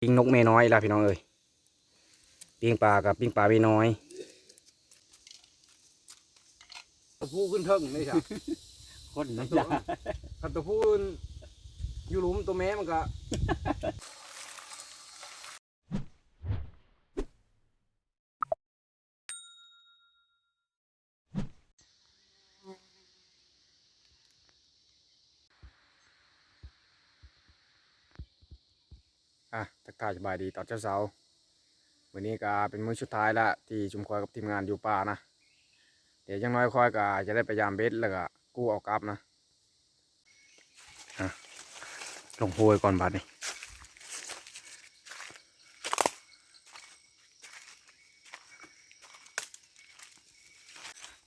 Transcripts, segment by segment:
ปิ้งนกเมน้อยล่ะพี่น้องเอ้ยปิ้งปลากับปิ้งปลาเมน้อยตัวผู้ขึ้นเทิงนี่จ้ะคนนะตัวถ้าตัวผู้อยู่หลุมตัวแม่มันก็ อะ ทักทายสบายดีตอนเช้าเสาวันนี้ก็เป็นมื้อสุดท้ายละที่ชุมคอยกับทีมงานอยู่ป่านะ เดี๋ยวยังน้อยคอยก็จะได้ไปยามเบ็ดแล้วก็กู้เอากลับนะอะลงโพยก่อนบาดนี้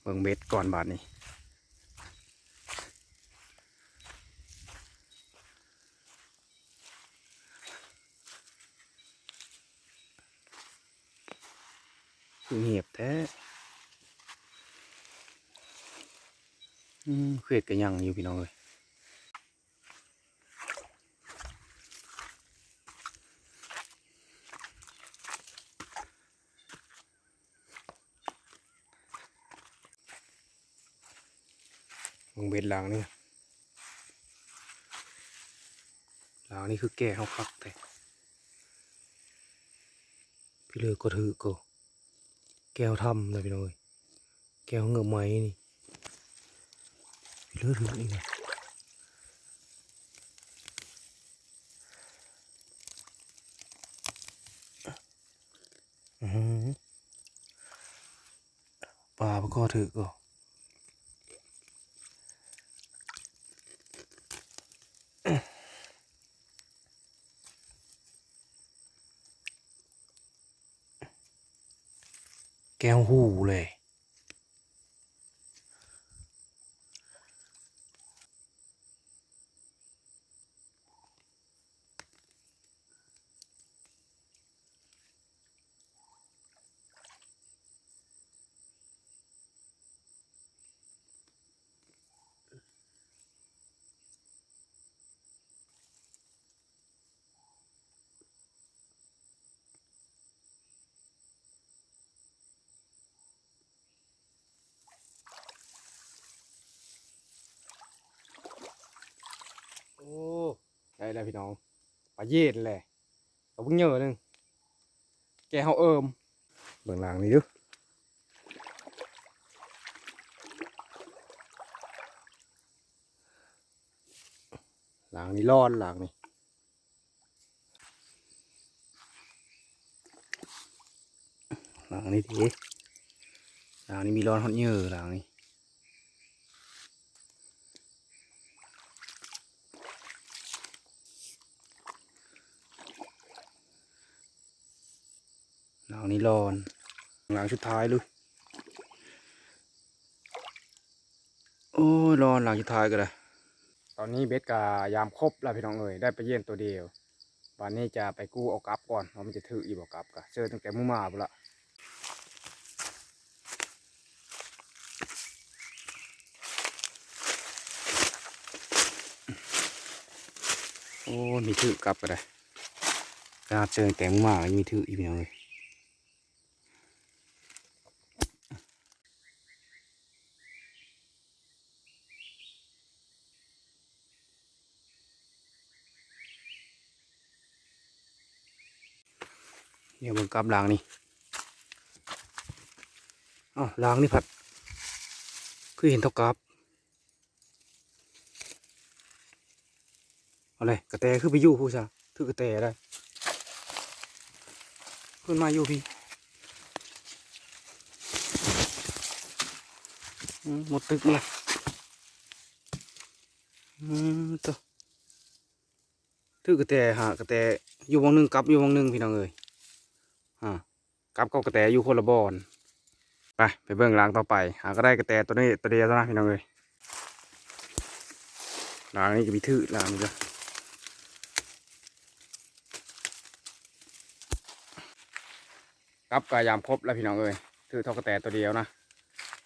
เบิ่งเบ็ดก่อนบาดนี้ คือเหียบแท้อืมเขียดก็ยังอยู่พี่น้องเลยมึงเบ็ดหลังนี่หลังนี่คือแก่เขาคักแต่พี่เลยก็ถือก็ แก้วทำเลยพี่น้อยแก้วเงือกไม้นี่เลือดถึงนี่ไงอื้อหือปลาก็ถือก็ แก้วหูเลย โอ้ ได้แล้วพี่น้องปลาเย็ดแหละเอาเพิ่งเยอะหนึงแกเฮาเอิมเบื้องหลังนี่ดูหลังนี่ร้อนหลังนี่หลังนี่ดีหลังนี่มีร้อนฮอตเยอะหลังนี่ หลังนี้รอนหลังสุดท้ายเลยโอ้ยรอนหลังสุดท้ายก็เลยตอนนี้เบสกายามครบแล้วพี่น้องเอ๋ยได้ไปเยี่ยนตัวเดียววันนี้จะไปกู้เอากลับก่อนว่าะมันจะถืออีบอกกลับกะเจอตั้งแต่มุ่มาบุละโอ้มีถือกลับก็ได้ขนาดเจอตั้งแต่มุ่มายังมีถืออีกพี่น้องเอ๋ย เนี่ยเบิ่ง กลับล้างนี่อ้าวล้างนี่ผัดคือเห็นเท่ากับเอาเลยกระแตคือไปอยู่ผู้ชาถือกระแตได้ ขึ้นมาอยู่พี่หมดตึกเลยอืมตัวถือกระแตหากระแตอยู่วงหนึ่งกลับอยู่วงหนึ่งพี่น้องเอ้ย อ่ากลับกับกระแตอยู่คนละบอนไปไปเบิ่งรางต่อไป หาก็ได้กระแตตัวนี้ตัวเดียวนั้นพี่น้องเลยรางนี้จะมีทื่อรางจ้ะกลับกายามครบแล้วพี่น้องเอ้ยถือท่ากระแตตัวเดียวนะ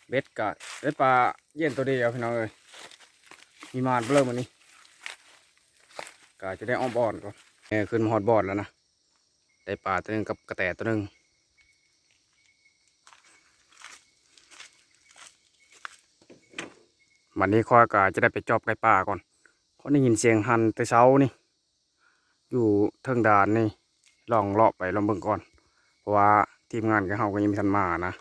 เบ็ดกะเบ็ดปลาเย็นตัวเดียวพี่น้องเอ้ยมีมานเริ่มวันนี้กะจะได้อ้อมบอนก่อนเออขึ้นมาฮอดบอดแล้วนะ ได้ปลาตัวหนึงกับกระแตตัวหนึงวันนี้คอยก็จะได้ไปจอบไก่ป่าก่อนเพราะได้ยินเสียงหันแต่เช้านี่ อยู่เทิงดานนี่ลองเลาะไปลองเบิ่งก่อน เพราะว่าทีมงานกับเฮาก็ยังม่ทันมานะ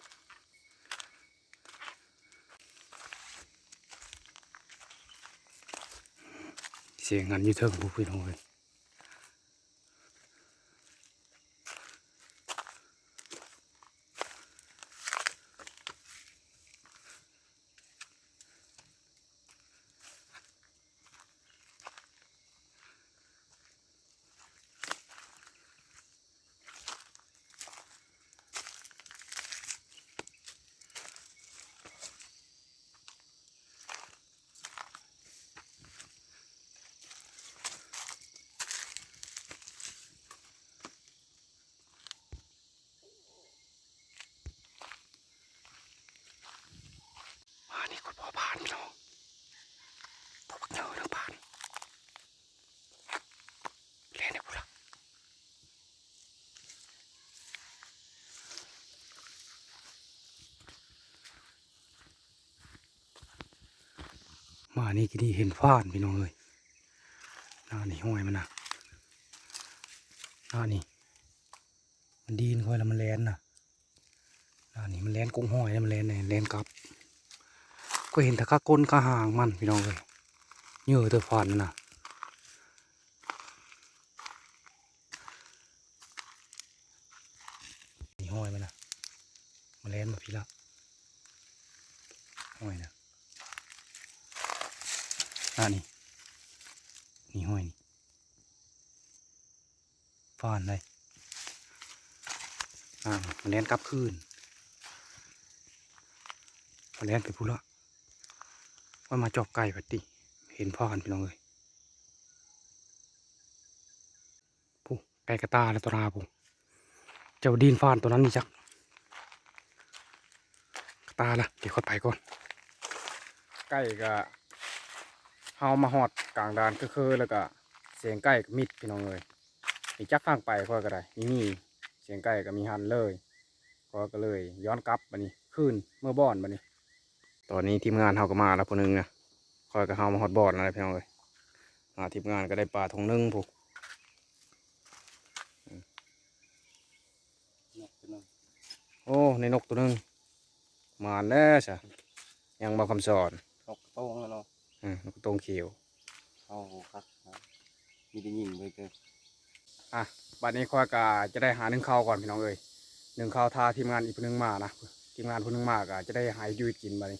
เสียงหันอยู่เทิงผู้พี่น้องเลย มานี่คุณพ่อผ่านพี่น้องตัวบักเนอเรื่องผ่านเล่นได้ปุ๊ละ มานี่กี่นี่เห็นฟ้านพี่น้องเลยหน้านี่ห้อยมันนะหน้านี่มันดีนค่อยแล้วมันแลนนะหน้านี่มันแลนกุ้งห้อยแล้วมันแลนเนี่ยแลนกลับ ก็เห็นตะข้าก้นข้าหางมันพี่น้องเลยเยอะเตัวฟันนะนี่ห้อยมันนะมาเล่นมาพี่ละห้อยนะอ่านี่นี่ห้อยนี่ฟานเลย อ่ามาเล่นกลับคืนมาเล่นไปพูละว่ามาจอบไก่พัดติ เห็นพ่อกันพี่น้องเลยผู้ไก่กระตาและตัวราผู้เจ้าดินฟานตัวนั้นนี่จักกระตาละเดี๋ยวขาไปก่อนไก่ก็เฮามาหอดกลางดานก็คือแล้วก็เสียงไก่มิดพี่น้องเลยมีจักข้างไปค่อก็ได้มีมี เสียงไก่ก็มีหันเลยก็ก็เลยย้อนกลับบันนี้ขึ้นเมื่อบ่อนบันนี้ ตอนนี้ทีมงานเฮาก็มาแล้วคนนึงนะคอยกับเฮามาฮอดบอร์ดอะไรพี่น้องเลยมาทีมงานก็ได้ปลาทงหนึงผูกโอ้ในนกตัวหนึงมาแล้วจ้ะยังมาคำสอนนกโต้งแล้วเนาะอืมนกตรงเขียวเอาครับมีได้ยินเลยเกินอะ บัดนี้คอยกาจะได้หาหนึ่งข้าวก่อนพี่น้องเอ้ยหนึ่งข้าวทาทีมงานอีกคนนึงมานะทีมงานคนนึงมากะจะได้หายยืดกินบัดนี้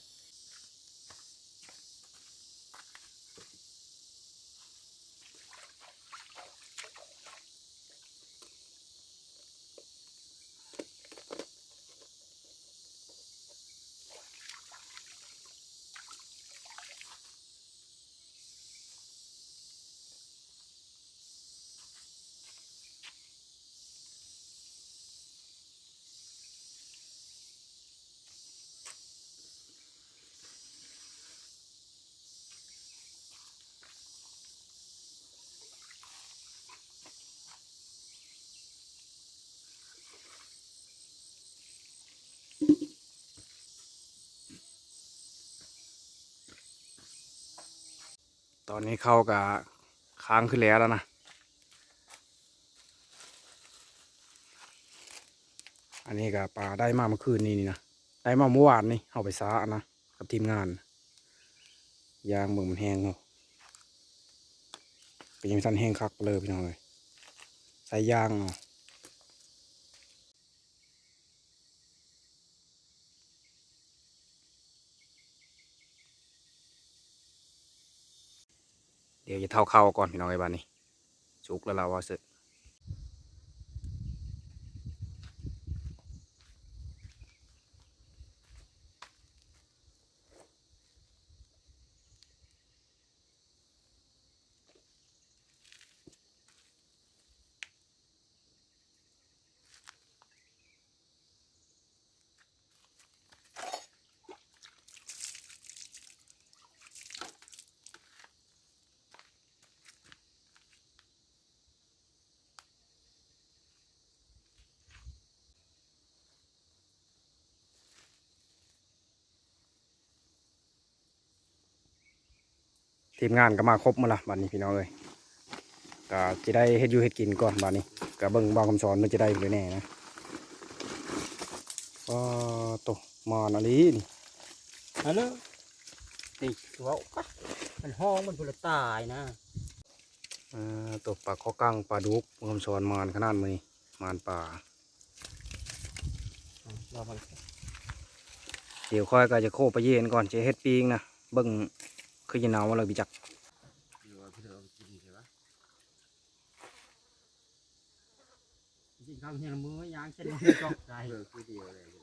ตอนนี้เข้ากับค้างขึ้นแล้วแล้วนะ อันนี้ก็ปลาได้มาเมื่อคืนนี้นี่นะ ได้มาเมื่อวานนี่เอาไปซ้านะ กับทีมงาน ยางเบิ่งมันแห้งเนาะก็นยังทันแห้งคักเลยพี่น้องเลยใส่ยางเอา เดี๋ยวจะเท่าเข้าก่อนพี่น้องไอ้บ้านนี้สุกแล้วเราว่าเสร็จ ทีมงานก็มาครบหมาละบัดนี้พี่น้องเอ้ยก็จะได้เฮ็ดอยู่เฮ็ดกินก่อนบัดนี้ก็เบิ่งบ่าวคำสอนมันจะได้หรือแน่นะก็ตกมานอะไรนี่ฮัลโหลติตัวปะมันห้องมันพุละตายนะอ่าตกปลาข้อกั้งปลาดุกบ่าวคำสอนมานขนาดมือนี้มานป่ารอมันเดี๋ยวค่อยก็จะโคไปเย็นก่อนจะเฮ็ดปีงนะเบิ่ง คือจะหนาวว่าเราบิจักจริงๆเขาเห็นมือยางเช่นมือจอกใจเออคือเดียวเลย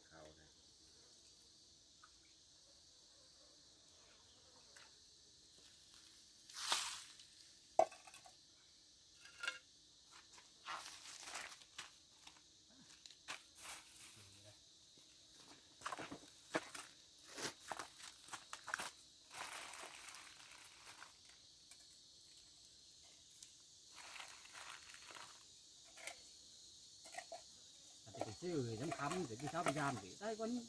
เขาแต่ไปซื้อน้ำคำเดี๋ยวพี่เช้าพยายามเดี๋ยวได้ก็นี่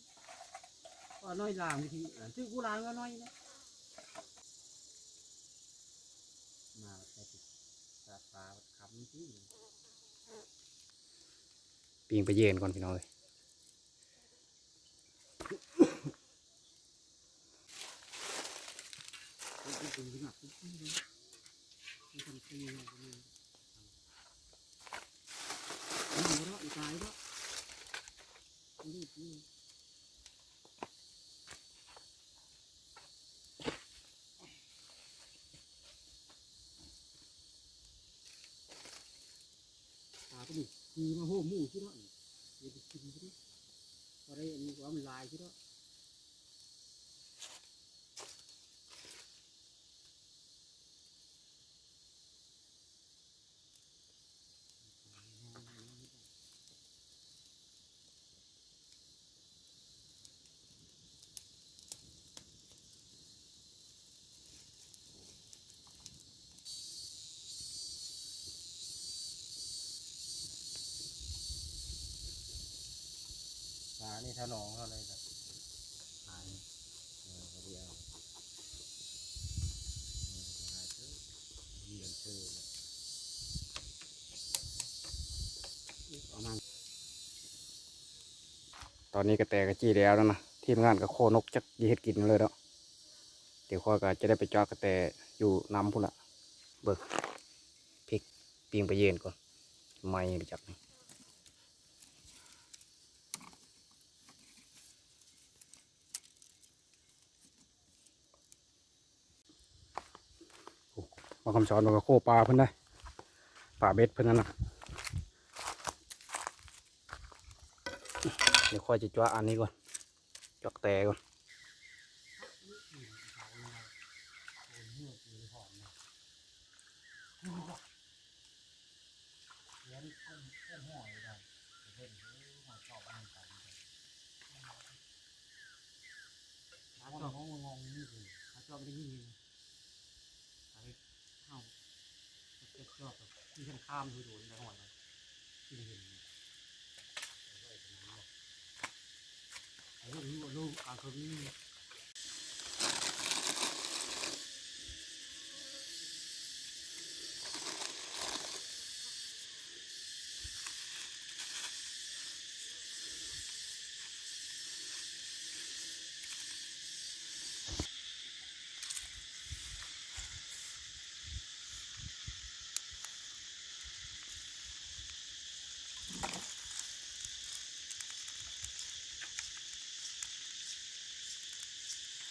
ก็น้อยลางวิธีซื้อกูลางก็น้อยนะมาแต่ติดตาตาคำที่ปีงไปเย็นก่อนพี่น้องเอ้ยเป็นเป็นหนักทุกที่เลยเป็นคนตีเลยคนนี้นี่รอดตายแล้ว นี่นี่ตาก็ดีมีมาโหหมู่ที่เนาะเดี๋ยวไปกินที่เนาะพอได้อันนี้ว่ามันลายที่นั่ ถ้าน้องเขาเลยแบบหายเออเขาเดียวหายเถอเยียนเลยประมาณตอนนี้ก็แตกระจี้แล้วแล้วนะทีมงานก็โคนกจักยีเฮ็ดกินเลยแล้วเดี๋ยวค่อก็จะได้ไปจอกระแตอยู่น้ำพุ่นละเบิกพริกปีงไปเย็นก่อนไม่ไปจับนี่โอ้มา คำสอนมันก็โคปลาเพิ่นได้ปลาเบ็ดเพิ่นนั่นน่ะเดี๋ยวค่อยจะจ้วอันนี้ก่อนจอกแต่ก่อนขาจอบงงนี่คือขาจอบไม่ได้ยินเลยขาเข้า เจ็บจอบแบบที่ข้างข้ามคือโดนในห้อยมันที่เห็นไอ้ลูกนี่ว่าลูกอาคือนี่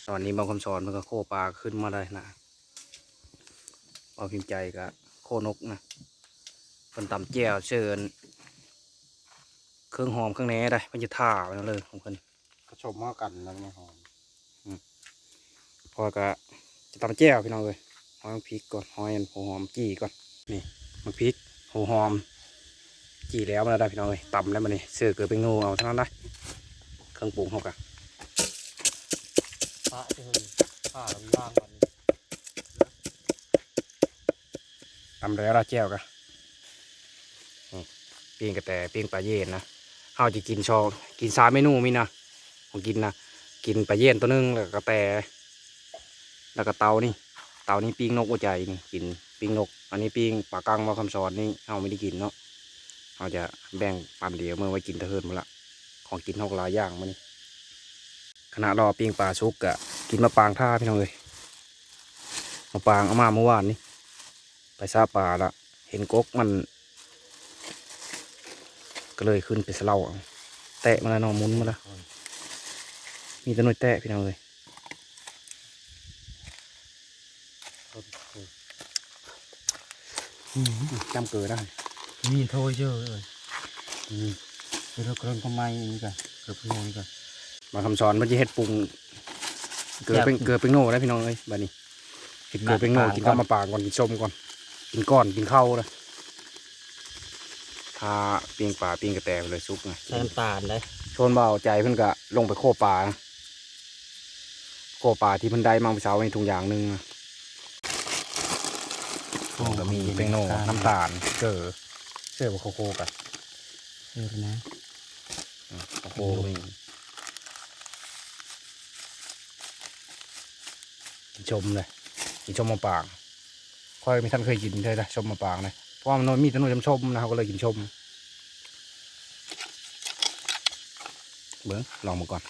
ตอนนี้บางคำสอนมันก็โคปลาขึ้นมาได้นะเอาพิมพ์ใจกับโคนกนะเป็นตำแจ่วเชิญเครื่องหอมเครื่องแหน่ได้มันจะท่าไปนั่นเลยของเพิ่นเขาชมมากันแล้วไม่หอมพอก็จะตำแจ่วพี่น้องเลยหอยพริกก่อนหอยหัวหอมจี้ก่อนนี่มันพริกหัวหอมจี้แล้วมันได้พี่น้องเลยตำแล้วมันนี่เสือเกิดเป็นงูเอาเท่านั้นได้เครื่องปรุงเขากะพ ระเจ้าผ้าเราย่างก่อนตำแล้วละแจ่วกะนี่ปิ้งกระแตปิ้งปลาเย็นนะเฮาจะกินชองกินสามเมนูมีนะของกินนะกินปลาเย็นตัวหนึงแล้วกระแตแล้วก็เตานี่เตานี้ปิ้งนกหัวใจนี่กินปิ้งนก อันนี้ปิ้งปลากังมาคำสอนนี่เราไม่ได้กินเนาะเราจะแบ่งปันเดียวเมื่อไว้กินแตะเฮินหมดละของกินหกหลายอย่างมานี่ ขณะรอปิ้งปลาชุกกะกินมะปรางท่าพี่น้องเลยมะปรางเอามาเมื่อวานนี้ ไปซาปลาละเห็นกกมัน ก็เลยขึ้นไปสะเลาเอาแตะมาแล้วเนอนมุนมาแล้วมีแตะนวยแตะพี่น้องเลยจำเกิดได้มีโทยเยอะเลยอืมเดี๋ยวเรากำลังทำไมนี่กันเกือบพงนี่กัน มาคำสอนมันจะเฮ็ดปรุง เกิดเป็นเกิดเป็นโง่ได้พี่น้องเอ้ยบัดนี้เฮ็ดเกิดเป็นโง่กินข้าวมาปางก่อนกินส้มก่อนกินก้อนกินข้าวนะถ้าปิ้งปลาปิ้งกระแตไปเลยซุปไงใช้น้ำตาลได้ชนเบาใจเพิ่นก็ลงไปโคปลานะโคปลาที่เพิ่นได้มาเมื่อเช้าในถุงยางหนึงนะก็มีเป็นโน่น้ำตาลเกลือเสื้อกับโคโค่กันเออนะโคโค่ก็มีกิน ชมเลยกินชมมะปางค่อยไม่ท่านเคยกินเลยนะชมมะปางนะเพราะว่ามันมีแต่หนูจำชมนะเขาก็เลยกินชมเบิ้งลองมาก่อน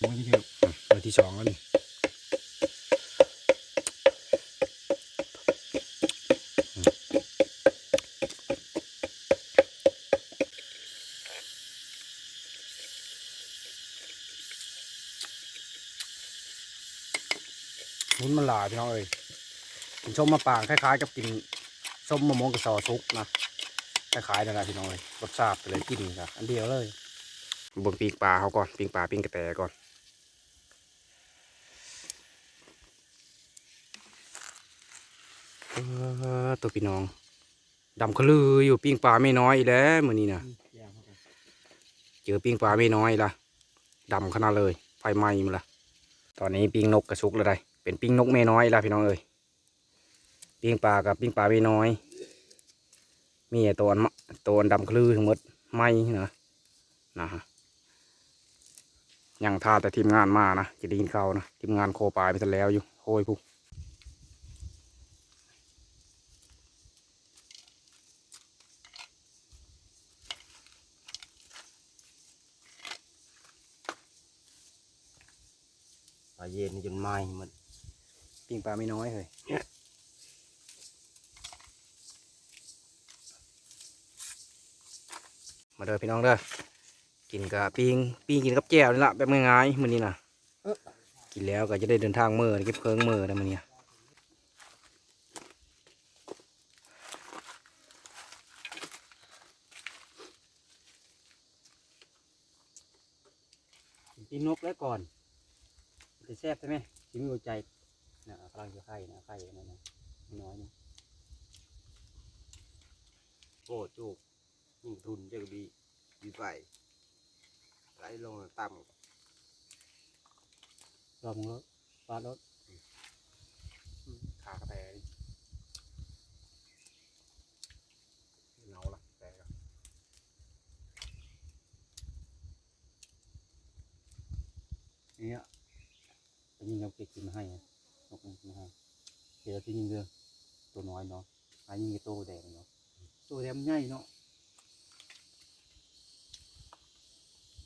มันเยอะอืมเบอร์ที่สองแล้วนี่ มุนมันหลายพี่น้องเอ้ยกินส้มมะปรางคล้ายๆกับกินส้มมะม่วงกับซอซุกนะคล้ายๆนั่นแหละพี่น้องเอ้ยรสชาติไปเลยกินครับอันเดียวเลยบิ่งปีกปลาเขาก่อนปีกปลาปีกกระแตก่อนตัวพี่น้องดำขลืออยู่ปิ้งปลาไม่น้อยแล้วมือนี้นะเข้าไปเจอปิ้งปลาไม่น้อยละดำขนาดเลยไฟไหม้มาละตอนนี้ปิ้งนกกระชุกแล้วได้ เป็นปิ้งนกไม่น้อยละพี่น้องเอ้ยปิ้งปลากับปิ้งปลาไม่น้อย มีไอ้ตัวอันตัวอันดำขลือทั้งหมดไม้นะนะฮะยังท่าแต่ทีมงานมานะจะได้ยินเขานะทีมงานโคปลายไปซะแล้วอยู่โอ้ยพวกเย็นจนไหม้หมัน ปิ้งปลาไม่น้อยเลยมาเด้อพี่น้องเด้อกินกับปิงปิงกินกับแจ่วนี่ละแบบง่ายๆมื้อนี้นะกินแล้วก็จะได้เดินทางเมื่อเก็บเพิงเมื่อได้มื้อนี้กินนกแล้วก่อนจะแซ่บใช่ไหมชิมหัวใจ นะกำลังจะไข่นะไข่นั่นนะน้อยนะโอ้จูกยิ่งทุนเจะดีดีไปไหลลงต่ำลองรถปลารถขากระแตนี่เนาละแต่ก็เนี่ยไปยิงเอาเก็บกินมาให้ นะนกมันกินมาให้เดี๋ยวที่ยิงเรือตัวน้อยเนาะไอ้ยิงไอ้โตแดงเนาะตัวแดงมันใหญ่เนาะ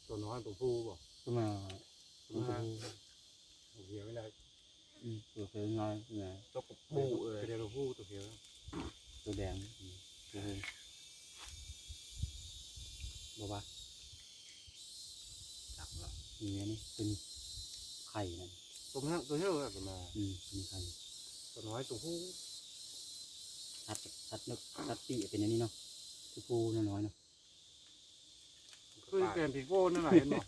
ตัวน้อยตัวผู้บ่ตัวมาตัวผู้ตัวเขียวไม่ได้อืมตัวเขียวน้อยนะตัวผู้เออเดี๋ยวตัวผู้ตัวเขียวตัวแดงอืมตัวเขียวบอกว่าจับแล้วนี่ไงนี่เป็นไข่นั่น ตัวนั้นตัวเขียวแบบมาอืมเป็นไข่ตัวน้อยตัวผู้สัดสัดนึกสัดปีเป็นอันนี้เนาะตัวปูน้อยๆเนาะคือแกนปีโก้นั่นแหละเห็นบ่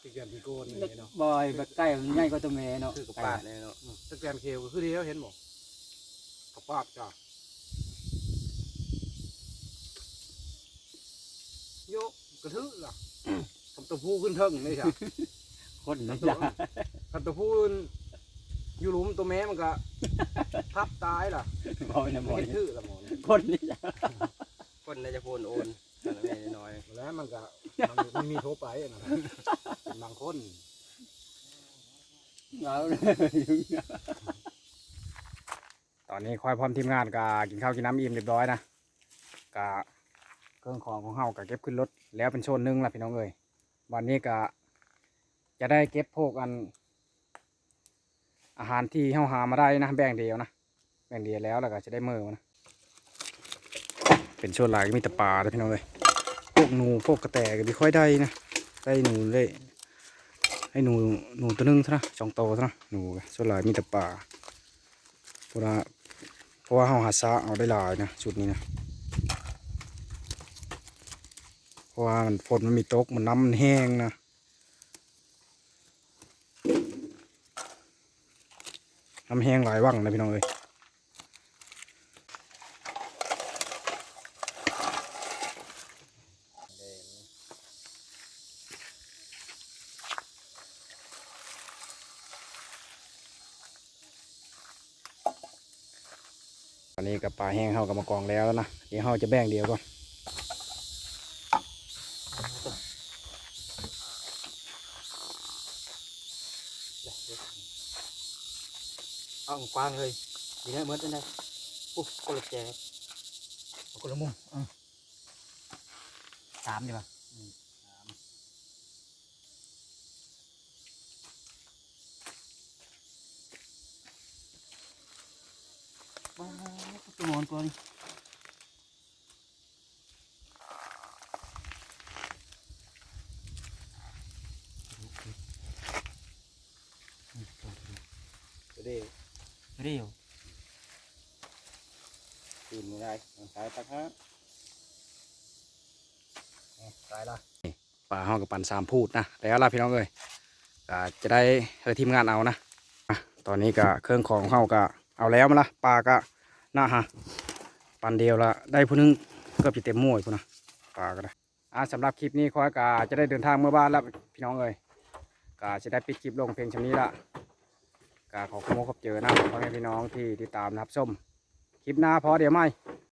คือแกนปีโก้นี่เนาะบอยแบบใกล้มันใหญ่กว่าตัวแม่เนาะคือกระปาดเลยเนาะสแกนเคลก็คือเดียวเห็นบ่กระปาดจ้ะโยกกระทือล่ะทำตัวผู้ขึ้นเทิงนี่จ้ะคนนะตัวจ๊ะ ทำตัวผู้อยู่หลุมตัวแม่มันก็ทับตายล่ะบอยนะบไม่อยเห็นทื่อละหมอนคนนี่จ้ะคนน่าจะโพนโอนแต่ละแม่น้อยแล้วมันก็มันมันมีโทรไปอะนะเป็นบางคนเอาเลยตอนนี้คอยพร้อมทีมงานก็กินข้าวกินน้ำอิ่มเรียบร้อยนะก็เครื่องของของเฮาก็เก็บขึ้นรถแล้วเป็นโซนหนึงละพี่น้องเอ้ยวันนี้ก็จะได้เก็บพวกอัน อาหารที่เฮาหามาได้นะ แบ่งเดียวนะแบ่งเดียวแล้วแล้วก็จะได้มือมนะเป็นโซนหลายก็มีแต่ปลาเลยพี่น้องเอ้ยพวกหนูพวกกระแตก็ไม่ค่อยได้นะได้หนูเลยให้หนูหนูตัวหนึงซะนะสองโตซะนะหนูก็ส่วนหลายมีแต่ปลาเพราะว่าเพราะว่าเราหาซาเอาได้หลายนะชุดนี้นะเพราะว่ามันฝนมันมีตกมันน้ำมันแห้งนะ น้ำแห้งหลายว่างนะพี่น้องเอ้ยตอนนี้กับปลาแห้งเข้ากับมากองแล้วนะเดี๋ยวเราจะแบ่งเดียวก่อน เอากว้างเลยนี่นะเหมือนกันนะปุ๊บคนละแจกเอาคนละมุมเออสามดีป่ะอืมสามว้าวตัวนอนตัวนี้นี่ตัวนี้จะได้ เรียวตื่นไม่ได้สายตักฮะตายละปลาห้ากับปันสามพูดนะแล้วล่ะพี่น้องเอ้ยก็จะได้ให้ทีมงานเอานะอะตอนนี้ก็เครื่องของเข้าก็เอาแล้วมาละปลาก็น่าฮะปันเดียวละได้ผู้หนึงเก็จะเต็มหม้วยพุ่นนะปลาก็ได้อะสำหรับคลิปนี้คอยกาจะได้เดินทางเมื่อบ้านแล้วพี่น้องเอ้ยก็จะได้ปิดคลิปลงเพียงชำนี้ละ กาขอขอบคุณขอบเจอนะพ่อแม่พี่น้องที่ติดตามนะครับส้มคลิปหน้าพอเดี๋ยวไม่